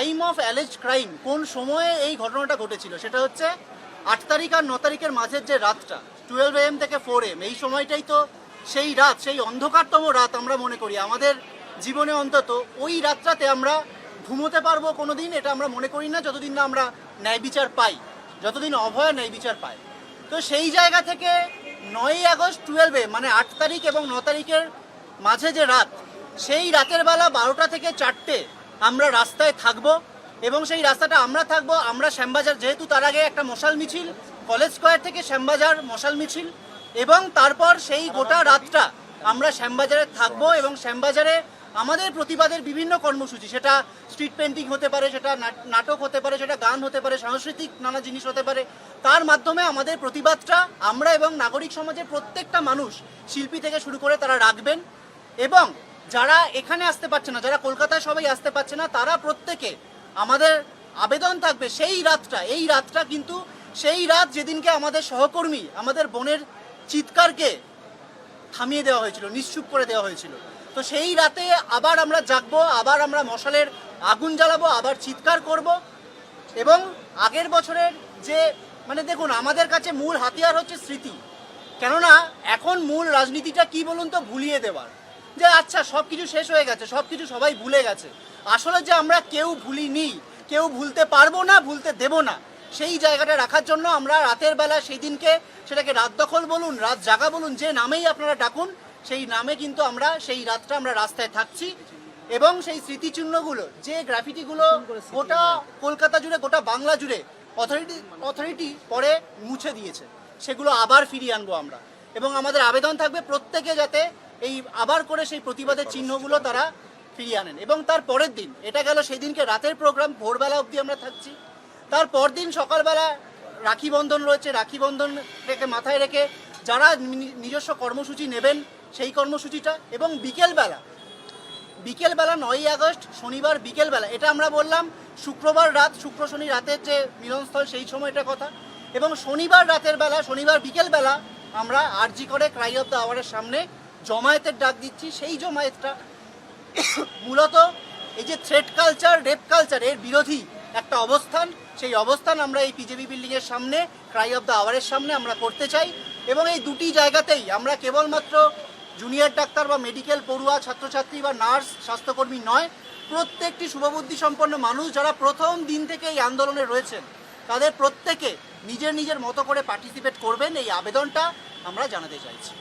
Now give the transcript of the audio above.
Time of allege crime কোন সময়ে এই ঘটনাটা ঘটেছিল? সেটা হচ্ছে আট তারিখ আর ন তারিখের মাঝের যে রাতটা টুয়েলভ এম থেকে ফোর এম এই সময়টাই তো সেই রাত, সেই অন্ধকারতম রাত আমরা মনে করি। আমাদের জীবনে অন্তত ওই রাতটাতে আমরা ঘুমোতে পারব কোনো দিন এটা আমরা মনে করি না যতদিন না আমরা ন্যায় বিচার পাই, যতদিন অভয় ন্যায় বিচার পাই। তো সেই জায়গা থেকে নয়ই আগস্ট টুয়েলভে মানে আট তারিখ এবং ন তারিখের মাঝে যে রাত, সেই রাতের বেলা বারোটা থেকে চারটে আমরা রাস্তায় থাকব এবং সেই রাস্তাটা আমরা থাকব, আমরা শ্যামবাজার, যেহেতু তার আগে একটা মশাল মিছিল, কলেজ স্কোয়ার থেকে শ্যামবাজার মশাল মিছিল, এবং তারপর সেই গোটা রাতটা আমরা শ্যামবাজারে থাকব এবং শ্যামবাজারে আমাদের প্রতিবাদের বিভিন্ন কর্মসূচি, সেটা স্ট্রিট পেন্টিং হতে পারে, সেটা নাট- নাটক হতে পারে, সেটা গান হতে পারে, সাংস্কৃতিক নানা জিনিস হতে পারে, তার মাধ্যমে আমাদের প্রতিবাদটা আমরা এবং নাগরিক সমাজের প্রত্যেকটা মানুষ শিল্পী থেকে শুরু করে তারা রাখবেন এবং যারা এখানে আসতে পারছে না, যারা কলকাতায় সবাই আসতে পারছে না, তারা প্রত্যেকে আমাদের আবেদন থাকবে সেই রাতটা। এই রাতটা কিন্তু সেই রাত যেদিনকে আমাদের সহকর্মী, আমাদের বোনের চিৎকারকে থামিয়ে দেওয়া হয়েছিল, নিশ্চুপ করে দেওয়া হয়েছিল। তো সেই রাতে আবার আমরা জাগবো, আবার আমরা মশালের আগুন জ্বালাবো, আবার চিৎকার করব এবং আগের বছরের যে মানে দেখুন, আমাদের কাছে মূল হাতিয়ার হচ্ছে স্মৃতি। কেননা এখন মূল রাজনীতিটা কি বলুন তো, ভুলিয়ে দেওয়ার। যে আচ্ছা সব কিছু শেষ হয়ে গেছে সব কিছু সবাই ভুলে গেছে। আসলে যে আমরা কেউ ভুলিনি কেউ ভুলতে পারব না ভুলতে দেব না সেই জায়গাটা রাখার জন্য আমরা রাতের বেলা সেই দিনকে সেটাকে রাত দখল বলুন রাত জাগা বলুন যে নামেই আপনারা ডাকুন সেই নামে কিন্তু আমরা সেই রাতটা আমরা রাস্তায় থাকছি। এবং সেই স্মৃতিচিহ্নগুলো যে গ্রাফিটিগুলো গোটা কলকাতা জুড়ে গোটা বাংলা জুড়ে অথরিটি অথরিটি পরে মুছে দিয়েছে। সেগুলো আবার ফিরিয়ে আনব আমরা। এবং আমাদের আবেদন থাকবে প্রত্যেকে যাতে এই আবার করে সেই প্রতিবাদের চিহ্নগুলো তারা ফিরিয়ে আনেন। এবং তার পরের দিন, এটা গেল সেই দিনকে রাতের প্রোগ্রাম, ভোরবেলা অবধি আমরা থাকছি। তার পরদিন সকালবেলা রাখি বন্ধন রয়েছে, রাখি বন্ধন রেখে মাথায় রেখে যারা নিজস্ব কর্মসূচি নেবেন সেই কর্মসূচিটা এবং বিকেলবেলা বিকেলবেলা নয়ই আগস্ট, শনিবার বিকেলবেলা, এটা আমরা বললাম, শুক্রবার রাত, শুক্র শনি রাতের যে মিলনস্থল সেই সময়টার কথা। এবং শনিবার রাতের বেলা, শনিবার বিকেলবেলা আমরা আরজি করে ক্রাই অফ দ্য আওয়ারের সামনে জমায়েতের ডাক দিচ্ছি, সেই জমায়েতটা মূলত এই যে থ্রেড কালচার রেপ কালচার এর বিরোধী একটা অবস্থান। সেই অবস্থান আমরা এই পিজেবি বিল্ডিং এর সামনে ক্রাই অফ দ্য আওয়ারের সামনে আমরা করতে চাই এবং এই দুটি জায়গাতেই আমরা কেবলমাত্র জুনিয়র ডাক্তার বা মেডিকেল পড়ুয়া, ছাত্রছাত্রী বা নার্স স্বাস্থ্যকর্মী নয়, প্রত্যেকটি শুভবুদ্ধি সম্পন্ন মানুষ যারা প্রথম দিন থেকে এই আন্দোলনে রয়েছেন, তাদের প্রত্যেকে নিজের নিজের মতো করে পার্টিসিপেট করবেন। এই আবেদনটা আমরা জানাতে চাইছি।